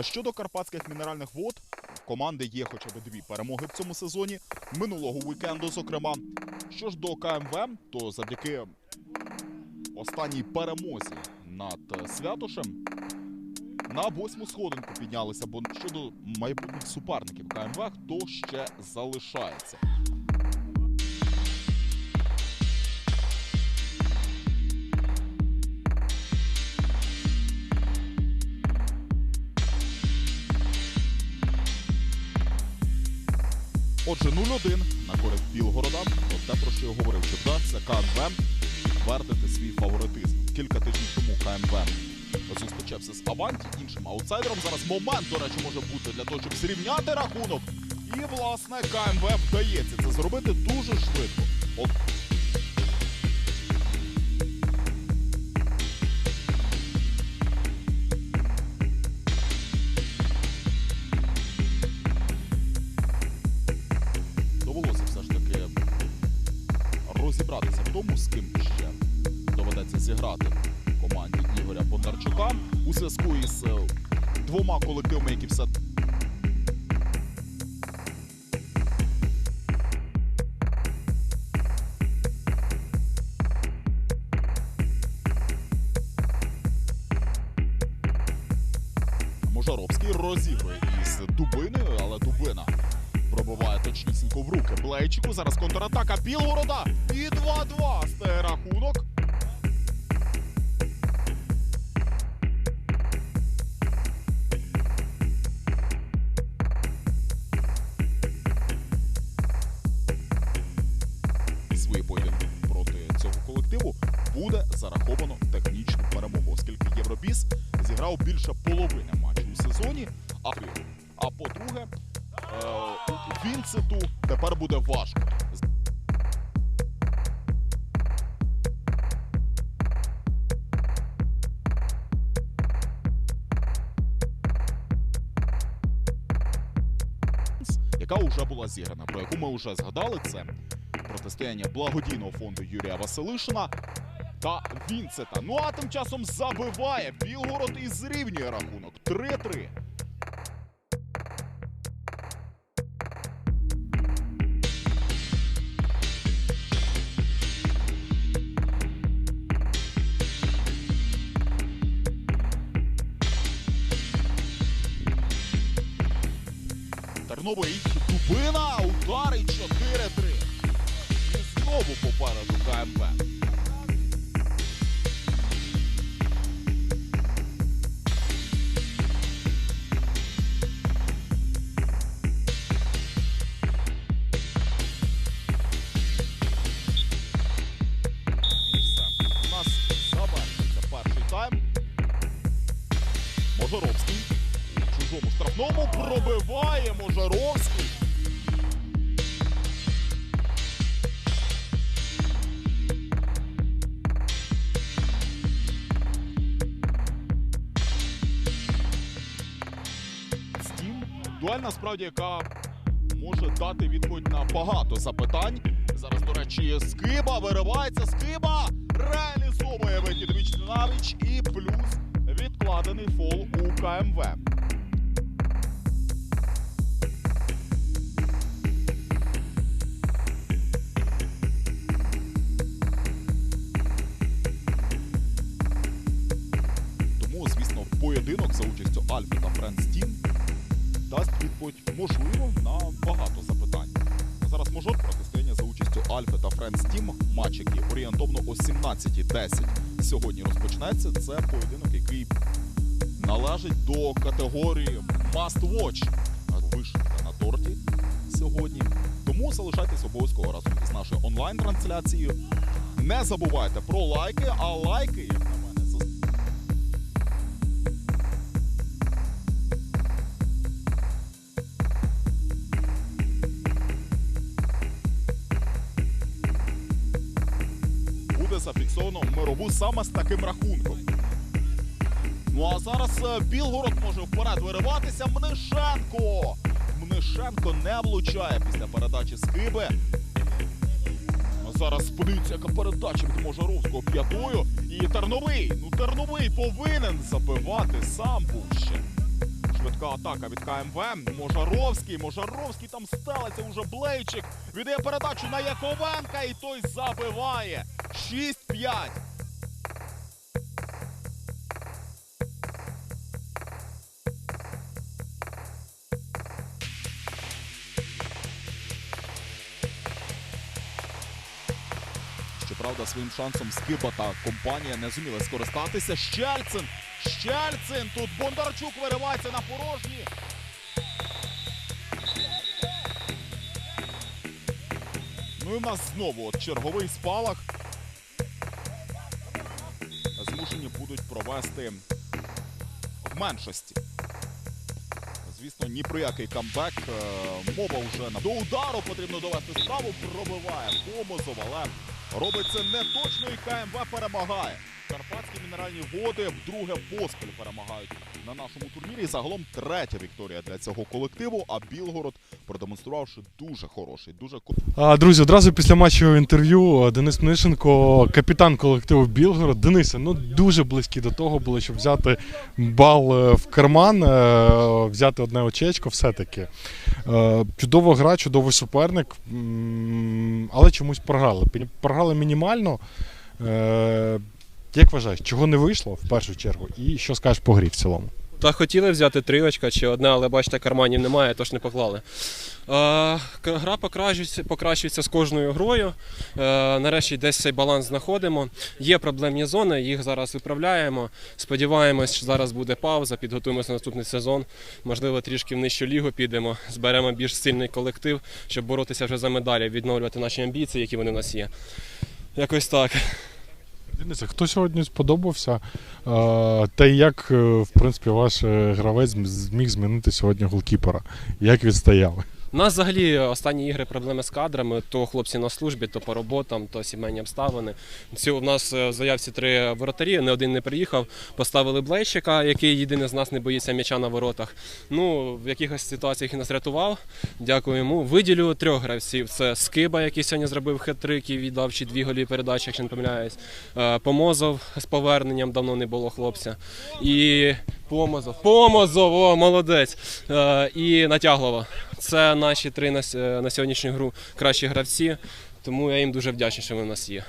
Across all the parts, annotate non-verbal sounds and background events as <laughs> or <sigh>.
Щодо карпатських мінеральних вод, команди є хоча б дві перемоги в цьому сезоні. Минулого вікенду, зокрема. Що ж до КМВ, то завдяки останній перемозі над е, Святошем на восьму сходинку піднялися. Бо щодо майбутніх суперників КМВ, хто ще залишається? Отже, 0-1 на користь Білгорода. От те, про що я говорив, що да, це КНВ підтвердити свій фаворитизм. Кілька тижнів тому КМВ зустрічався з Аванті, іншим аутсайдером. Зараз момент, до речі, може бути для того, щоб зрівняти рахунок. І, власне, КМВ вдається це зробити дуже швидко. От розібратися в тому, з ким ще доведеться зіграти команді Ігоря Бондарчука. У зв'язку із е, двома колективами, які все Можаровський розігрує із Дубиною, але Дубина пробиває точнісінько в руки Блейчику. Зараз контратака Білгорода. І 2-2 стає рахунок. Свої поєдинки проти цього колективу буде зараховано технічну перемогу, оскільки Євробіс зіграв більше половини матчу у сезоні. А, а по-друге, Вінцету тепер буде важко. Яка вже була зіграна, про яку ми вже згадали, це протистояння благодійного фонду Юрія Василишина та Вінцета. Ну а тим часом забиває Білгород і зрівнює рахунок 3-3. Терновий Дубина, удари 4-3. І знову попереду КМП. У чужому штрафному пробиває Можаровський. Стім дуель насправді, яка може дати відповідь на багато запитань. Зараз, до речі, Скиба виривається. Скиба реалізовує вихід віч на віч і плюс відкладений фол у КМВ. Поєдинок за участю Альфи та Френс Тім дасть відповідь, можливо, на багато запитань. А Зараз мажор протистояння за участю Альфи та Френс Тім. Матч, який орієнтовно о 17.10 сьогодні розпочнеться. Це поєдинок, який належить до категорії Must Watch. Вишивка на торті сьогодні. Тому залишайтесь обов'язково разом із нашою онлайн-трансляцією. Не забувайте про лайки, а лайки, мирову саме з таким рахунком. Ну а зараз е, Білгород може вперед вириватися. Мнишенко. Мнишенко не влучає після передачі Скиби. Зараз подивіться, яка передача від Можаровського п'ятою. І Терновий. Ну Терновий повинен забивати сам був ще. Швидка атака від КМВ. Можаровський. Можаровський там стелиться уже Блейчик. Віддає передачу на Яковенка і той забиває. 6-5. Щоправда, своїм шансом Скиба та компанія не зуміли скористатися. Щельцин! Щельцин! Тут Бондарчук виривається на порожні. Ну і в нас знову от черговий спалах. Змушені будуть провести в меншості. Звісно, ні про який камбек. Е, Мова вже на до удару потрібно довести справу. Пробиває Помозов, але робить це не точно і КМВ перемагає. Карпатські мінеральні води вдруге поспіль перемагають на нашому турнірі. Загалом третя вікторія для цього колективу. А Білгород продемонструвавши дуже хороший, дуже Друзі, одразу після матчу інтерв'ю е, Денис Мнишенко, капітан колективу Білгород. Денисе, ну дуже близькі до того були, щоб взяти бал е, в карман, е, взяти одне очечко все-таки. Е, Чудова гра, чудовий суперник, але чомусь програли. Програли мінімально. Як вважаєш, чого не вийшло в першу чергу? І що скажеш по грі в цілому? Та хотіли взяти три очка чи одне, але бачите, карманів немає, тож не поклали. Е, гра покращується, покращується з кожною грою. Е, нарешті десь цей баланс знаходимо. Є проблемні зони, їх зараз виправляємо. Сподіваємось, що зараз буде пауза, підготуємося на наступний сезон. Можливо, трішки в нижчу лігу підемо, зберемо більш сильний колектив, щоб боротися вже за медалі, відновлювати наші амбіції, які вони в нас є. Якось так. Денисе, хто сьогодні сподобався? Е, Та як, е, в принципі, ваш е, гравець зміг змінити сьогодні голкіпера? Як відстояли? У нас взагалі останні ігри проблеми з кадрами. То хлопці на службі, то по роботам, то сімейні обставини. У нас е, в заявці три воротарі, не один не приїхав. Поставили Блейщика, який єдиний з нас не боїться м'яча на воротах. Ну, в якихось ситуаціях він нас рятував. Дякую йому. Виділю трьох гравців. Це Скиба, який сьогодні зробив хет-трик і віддав чи дві голі передачі, якщо не помиляюсь. Е, Помозов з поверненням давно не було хлопця. І Помозов. Помозов, о, молодець. Е, І Натяглова. Це наші три на, е, на сьогоднішню гру кращі гравці, тому я їм дуже вдячний, що вони у нас є.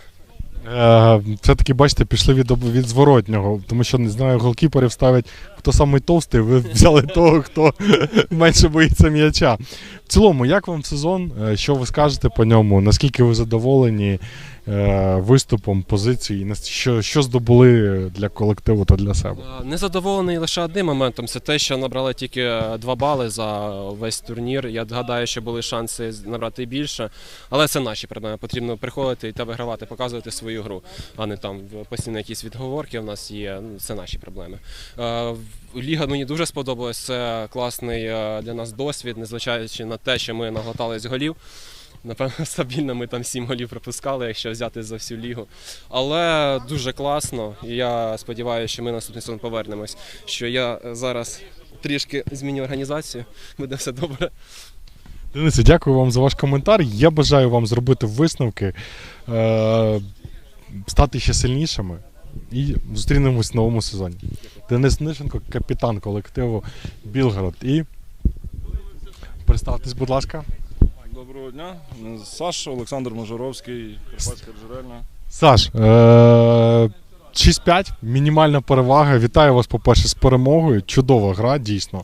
Е, Все-таки, бачите, пішли від, від зворотнього, тому що не знаю, голкіперів ставлять хто самий товстий, ви <laughs> взяли того, хто <laughs> менше боїться м'яча. В цілому, як вам сезон? Е, Що ви скажете по ньому? Наскільки ви задоволені е, виступом, позицією? Що, що здобули для колективу та для себе? Е, Незадоволений лише одним моментом це те, що набрали тільки два бали за весь турнір. Я гадаю, що були шанси набрати більше. Але це наші проблеми. Потрібно приходити та вигравати, показувати свою гру, а не там постійно якісь відговорки в нас є. Ну, Це наші проблеми. Е, Ліга мені дуже сподобалась. Це класний е, для нас досвід, незважаючи на те, що ми наглотались голів. Напевно, <laughs> стабільно ми там сім голів пропускали, якщо взяти за всю лігу. Але дуже класно. І я сподіваюся, що ми наступний сезон повернемось. Що я е, зараз трішки зміню організацію, <laughs> буде все добре. Денисе, дякую вам за ваш коментар. Я бажаю вам зробити висновки, стати ще сильнішими і зустрінемось в новому сезоні. Денис Нишенко, капітан колективу Білгород. І представтесь, будь ласка. Доброго дня. Саша, Олександр Можоровський, Карпатська джерельна. Саш, е, 6-5, мінімальна перевага. Вітаю вас, по-перше, з перемогою. Чудова гра, дійсно.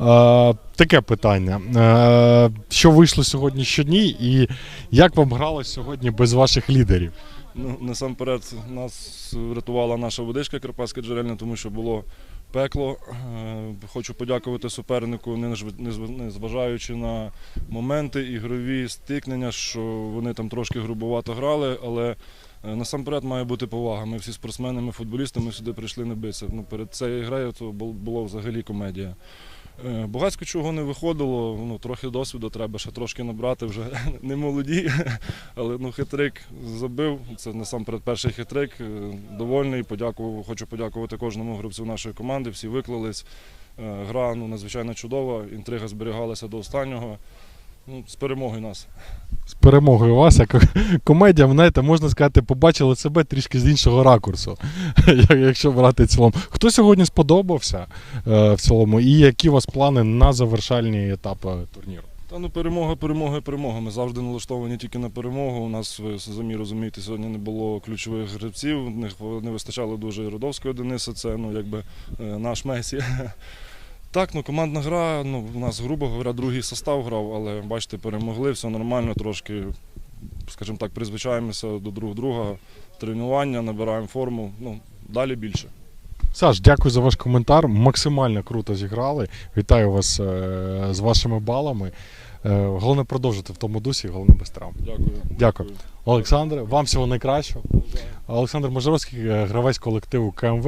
Е, таке питання. Е, що вийшло сьогодні щодні, і як вам гралось сьогодні без ваших лідерів? Ну, насамперед нас врятувала наша водичка Карпатська джерельна, тому що було пекло. Е, Хочу подякувати супернику, не зважаючи на моменти ігрові стикнення, що вони там трошки грубувато грали, але Е, Насамперед має бути повага. Ми всі спортсмени, ми футболісти, ми сюди прийшли не битися. Ну, перед цією грою то бу- було взагалі комедія. Е, Багацько чого не виходило, ну, трохи досвіду треба ще трошки набрати, вже <laughs> не молоді, <laughs> але ну, хитрик забив. Це насамперед перший хитрик. Е, Довольний, подякував, хочу подякувати кожному гравцю нашої команди, всі виклались. Е, Гра ну, надзвичайно чудова, інтрига зберігалася до останнього. Ну, з перемогою нас. З перемогою вас, як <laughs> комедія, знаєте, можна сказати, побачили себе трішки з іншого ракурсу, <laughs> якщо брати цілому. Хто сьогодні сподобався е, в цілому, і які у вас плани на завершальні етапи турніру? Та ну перемога, перемога, перемога. Ми завжди налаштовані тільки на перемогу. У нас, ви самі розумієте, сьогодні не було ключових гравців, не вистачало дуже і Родовського Дениса, це ну, якби е, наш Месі. <laughs> Так, ну командна гра, ну, у нас, грубо говоря, другий состав грав, але бачите, перемогли, все нормально, трошки, скажімо так, призвичаємося до друг друга, тренування, набираємо форму. Ну, далі більше. Саш, дякую за ваш коментар. Максимально круто зіграли. Вітаю вас е, з вашими балами. Е, головне продовжити в тому дусі, головне без травм. Дякую. Дякую. Олександре, вам всього найкращого. Олександр Можоровський, е, гравець колективу КМВ.